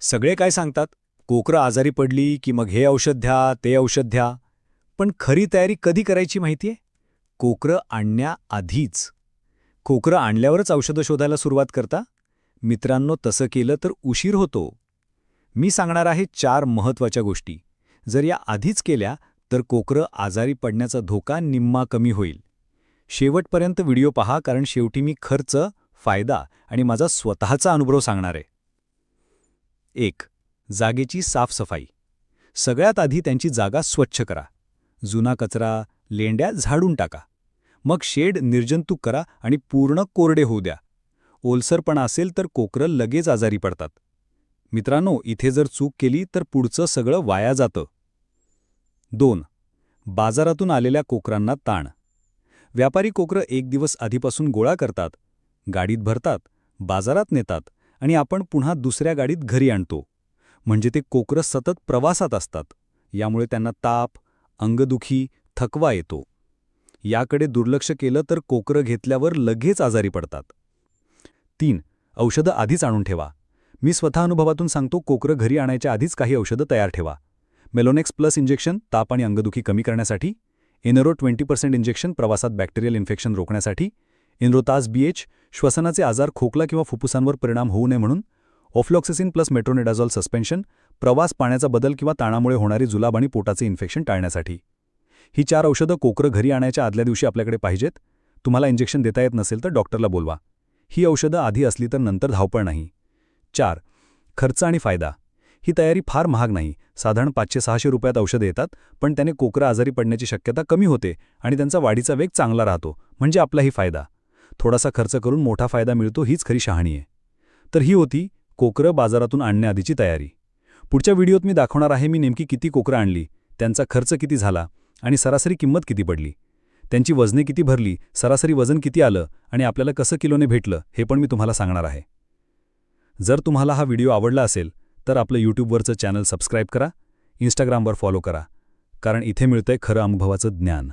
सगळे काय सांगतात? कोकरं आजारी पडली की मग हे औषध घ्या ते औषध घ्या पण खरी तयारी कधी करायची माहितीये? कोकरं आणण्याआधीच कोकरं आणल्यावरच औषधं शोधायला सुरुवात करता? मित्रांनो तसं केलं तर उशीर होतो. मी सांगणार आहे चार महत्त्वाच्या गोष्टी. जर या आधीच केल्या तर कोकरं आजारी पडण्याचा धोका निम्मा कमी होईल. शेवटपर्यंत व्हिडिओ पहा कारण शेवटी मी खर्च फायदा आणि माझा स्वतःचा अनुभव सांगणार आहे. एक जागेची साफसफाई. सगळ्यात आधी त्यांची जागा स्वच्छ करा. जुना कचरा लेंड्या झाडून टाका. मग शेड निर्जंतुक करा आणि पूर्ण कोरडे होऊ द्या. ओलसरपणा असेल तर कोकरं लगेच आजारी पडतात. मित्रांनो इथे जर चूक केली तर पुढचं सगळं वाया जातं. दोन बाजारातून आलेल्या कोकरांना ताण. व्यापारी कोकरं एक दिवस आधीपासून गोळा करतात. गाडीत भरतात. बाजारात नेतात. आणि आपण पुन्हा दुसऱ्या गाडीत घरी आणतो. म्हणजे ते कोकरं सतत प्रवासात असतात. यामुळे त्यांना ताप अंगदुखी थकवा येतो. याकडे दुर्लक्ष केलं तर कोकरं घेतल्यावर लगेच आजारी पडतात. तीन औषधं आधीच आणून ठेवा. मी स्वतः अनुभवातून सांगतो कोकरं घरी आणायच्या आधीच काही औषधं तयार ठेवा. मेलोनेक्स प्लस इंजेक्शन ताप आणि अंगदुखी कमी करण्यासाठी एनरो ट्वेंटी पर्सेंट इंजेक्शन प्रवासात बॅक्टेरियल इन्फेक्शन रोखण्यासाठी इनरोताज बीएच श्वसनाचे आजार खोकला किंवा फुफ्फुसांवर परिणाम होऊ नये म्हणून ऑफ्लॉक्सिसिन प्लस मेट्रोनेडाझॉल सस्पेन्शन प्रवास पाण्याचा बदल किंवा ताणामुळे होणारी जुलाब आणि पोटाचे इन्फेक्शन टाळण्यासाठी. ही चार औषधं कोकरं घरी आणायच्या आदल्या दिवशी आपल्याकडे पाहिजेत. तुम्हाला इंजेक्शन देता येत नसेल तर डॉक्टरला बोलवा. ही औषधं आधी असली तर नंतर धावपळ नाही. चार खर्च आणि फायदा. ही तयारी फार महाग नाही. साधारण पाचशे सहाशे रुपयात औषधं येतात पण त्याने कोकरं आजारी पडण्याची शक्यता कमी होते आणि त्यांचा वाढीचा वेग चांगला राहतो. म्हणजे आपलाही फायदा. थोडासा खर्च करून मोठा फायदा मिळतो हीच खरी शहाणी आहे. तर ही होती कोकरं बाजारातून आणण्याआधीची तयारी. पुढच्या व्हिडिओत मी दाखवणार आहे मी नेमकी किती कोकरं आणली त्यांचा खर्च किती झाला आणि सरासरी किंमत किती पडली. त्यांची वजने किती भरली सरासरी वजन किती आलं आणि आपल्याला कसं किलोने भेटलं हे पण मी तुम्हाला सांगणार आहे. जर तुम्हाला हा व्हिडिओ आवडला असेल तर आपलं यूट्यूबवरचं चॅनल सबस्क्राईब करा इंस्टाग्रामवर फॉलो करा कारण इथे मिळतंय खरं अनुभवाचं ज्ञान.